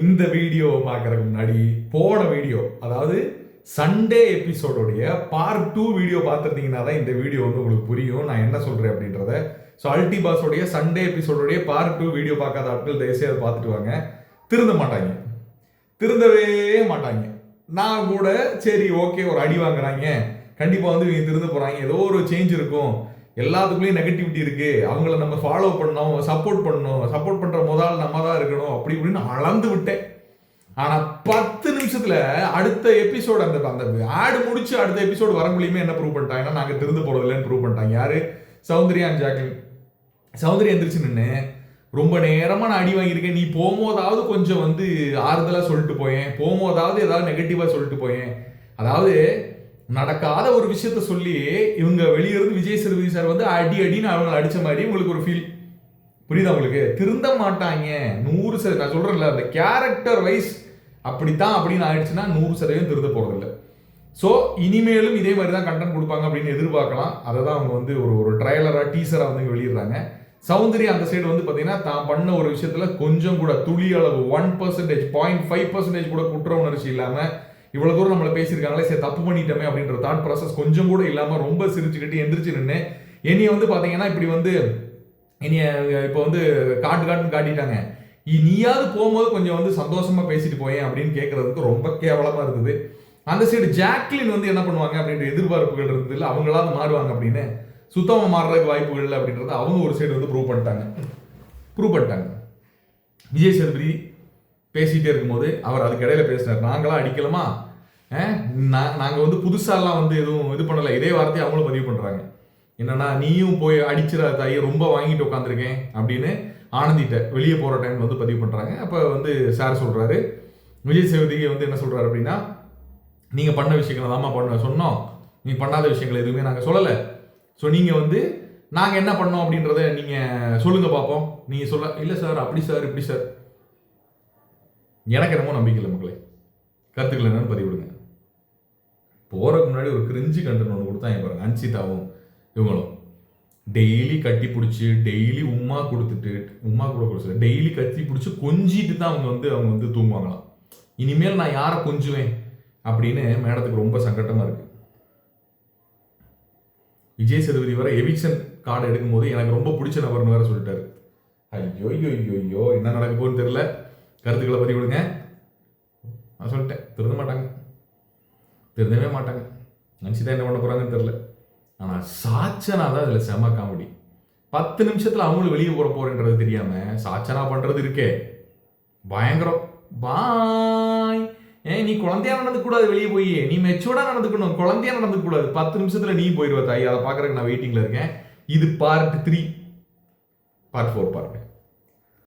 இந்த வீடியோவை பார்க்குறதுக்கு முன்னாடி போன வீடியோ அதாவது சண்டே எபிசோடோடைய பார்ட் டூ வீடியோ பார்த்துருந்தீங்கன்னா தான் இந்த வீடியோ வந்து உங்களுக்கு புரியும். நான் என்ன சொல்கிறேன் அப்படின்றத. ஸோ அல்டிபாஸோடைய சண்டே எபிசோடோடைய பார்ட் டூ வீடியோ பார்க்காத ஆட்கள் தயவுசெய்து அதை பார்த்துட்டு வாங்க. திருந்த மாட்டாங்க. திருந்தவே மாட்டாங்க. நான் கூட சரி ஓகே ஒரு அடி வாங்குறாங்க. கண்டிப்பாக வந்து இவங்க திருந்து போகிறாங்க ஏதோ ஒரு சேஞ்ச் இருக்கும். எல்லாத்துக்குள்ளேயும் நெகட்டிவிட்டி இருக்குது அவங்கள நம்ம ஃபாலோ பண்ணோம் சப்போர்ட் பண்ணோம் சப்போர்ட் பண்ணுற முதல் அப்படி இப்படின்னு அளந்து விட்டேன். ஆனா பத்து நிமிஷத்துல அடுத்த எபிசோடு அந்த அந்த ஆடு முடிச்சு அடுத்த எபிசோடு வர முடியுமே என்ன ப்ரூவ் பண்ணிட்டாங்கன்னா நாங்க திருந்து போறது இல்லைன்னு ப்ரூவ் பண்ணிட்டாங்க. யாரு? Soundarya and Jacqueline. சௌந்தர்யா எந்திரிச்சு நின்று ரொம்ப நேரமா நான் அடி வாங்கியிருக்கேன். நீ போகும்போதாவது கொஞ்சம் வந்து ஆறுதலா சொல்லிட்டு போயேன். போகும்போதாவது ஏதாவது நெகட்டிவா சொல்லிட்டு போயேன். அதாவது நடக்காத ஒரு விஷயத்த சொல்லி இவங்க வெளியிருந்து விஜய் சேதுபதி சார் வந்து அடி அடின்னு அவங்க அடிச்ச மாதிரி உங்களுக்கு ஒரு ஃபீல் புரியுதா உங்களுக்கு? திருந்த மாட்டாங்க. நூறு சதவீதம் நான் சொல்கிறேன்ல அந்த கேரக்டர் வைஸ் அப்படித்தான் அப்படின்னு ஆயிடுச்சுன்னா நூறு சதவீதம் திருந்த போகிறதில்ல ஸோ இனிமேலும் இதே மாதிரி தான் கண்டென்ட் கொடுப்பாங்க அப்படின்னு எதிர்பார்க்கலாம். அதை தான் அவங்க வந்து ஒரு ஒரு ட்ரைலராக டீசராக வந்து வெளியிடுறாங்க. சௌந்தர்யா அந்த சைடு வந்து பார்த்தீங்கன்னா தான் பண்ண ஒரு விஷயத்தில் கொஞ்சம் கூட துளி அளவு one percentage point five percentage கூட குற்ற உணர்ச்சி இல்லாமல் இவ்வளோ தூரம் நம்மளை பேசியிருக்காங்களே சரி தப்பு பண்ணிட்டோமே அப்படின்ற தாட் ப்ராசஸ் கொஞ்சம் கூட இல்லாமல் ரொம்ப சிரிச்சுக்கிட்டு எந்திரிச்சு நின்று என்னைய வந்து பார்த்தீங்கன்னா இப்படி வந்து இனி இப்போ வந்து காட்டு காட்டுன்னு காட்டிட்டாங்க. நீயாவது போகும்போது கொஞ்சம் வந்து சந்தோஷமா பேசிட்டு போயேன் அப்படின்னு கேட்கறதுக்கு ரொம்ப கேவலமா இருந்தது. அந்த சைடு ஜாக்லின் வந்து என்ன பண்ணுவாங்க அப்படின்ற எதிர்பார்ப்புகள் இருந்தது இல்லை அவங்களாவது மாறுவாங்க அப்படின்னு. சுத்தமாக மாறுறதுக்கு வாய்ப்புகள் இல்லை அப்படின்றத அவங்க ஒரு சைடு வந்து ப்ரூவ் பண்ணிட்டாங்க. ப்ரூவ் பண்ணிட்டாங்க. விஜய் சேதுபதி பேசிகிட்டே இருக்கும்போது அவர் அதுக்கு இடையில பேசினார் நாங்களாம் அடிக்கலாமா நாங்கள் வந்து புதுசாலாம் வந்து எதுவும் இது பண்ணலை இதே வார்த்தையை அவங்களும் பதிவு பண்ணுறாங்க என்னன்னா நீயும் போய் அடிச்சிட தாயி ரொம்ப வாங்கிட்டு உட்காந்துருக்கேன் அப்படின்னு ஆனந்திட்ட வெளியே போகிற டைம்ல வந்து பதிவு பண்ணுறாங்க அப்போ வந்து சார் சொல்கிறாரு விஜய் சேதுபதி வந்து என்ன சொல்கிறாரு அப்படின்னா நீங்கள் பண்ண விஷயங்களை தாம்மா பண்ண சொன்னோம். நீ பண்ணாத விஷயங்கள் எதுவுமே நாங்கள் சொல்லலை. ஸோ நீங்கள் வந்து நாங்கள் என்ன பண்ணோம் அப்படின்றத நீங்கள் சொல்லுங்கள் பார்ப்போம் நீங்கள் சொல்ல இல்லை சார் அப்படி சார் இப்படி சார் எனக்கு என்னமோ நம்பிக்கை இல்லை மக்களே. கருத்துக்கள் என்னன்னு பதிவிடுங்க. போகிறதுக்கு முன்னாடி ஒரு கிரிஞ்சு கண்டென்ட் ஒன்று கொடுத்தாங்க பாருங்க. அன்சிதாவும் இவங்களும் டெய்லி கட்டி பிடிச்சி டெய்லி உம்மா கொடுத்துட்டு உம்மா கூட கொடுத்து டெய்லி கட்டி பிடிச்சி கொஞ்சிட்டு தான் அவங்க வந்து அவங்க வந்து தூங்குவாங்களாம். இனிமேல் நான் யாரை கொஞ்சுவேன்? அப்படின்னு மேடத்துக்கு ரொம்ப சங்கட்டமாக இருக்குது விஜய் சேதுபதி வர எவிக்ஷன் கார்டு எடுக்கும்போது எனக்கு ரொம்ப பிடிச்ச நபர்னு வேற சொல்லிட்டாரு. ஐயோ ஐயோ ஐயோ ஐயோ என்ன நடக்க போகுதுன்னு தெரில கருத்துக்களை பதிவு விடுங்க நான் சொல்லிட்டேன். திருந்த மாட்டாங்க. திருந்தவே மாட்டாங்க. நினச்சி தான் என்ன பண்ண போகிறாங்கன்னு தெரில ஆனால் சாச்சனா தான் இதில் செம காமெடி பத்து நிமிஷத்தில் அவங்களும் வெளியே போகிற போறேன்றது தெரியாம சாச்சனா பண்ணுறது இருக்கே. பயங்கரம். பாய். ஏன் நீ குழந்தையா நடந்துக்கூடாது வெளியே போய். நீ மெச்சூர்டாக நடந்துக்கணும். குழந்தையா நடந்துக்கூடாது பத்து நிமிஷத்தில் நீ போயிடுவ தாய். அதை பார்க்குறதுக்கு நான் வெயிட்டிங்கில் இருக்கேன். இது part three part four part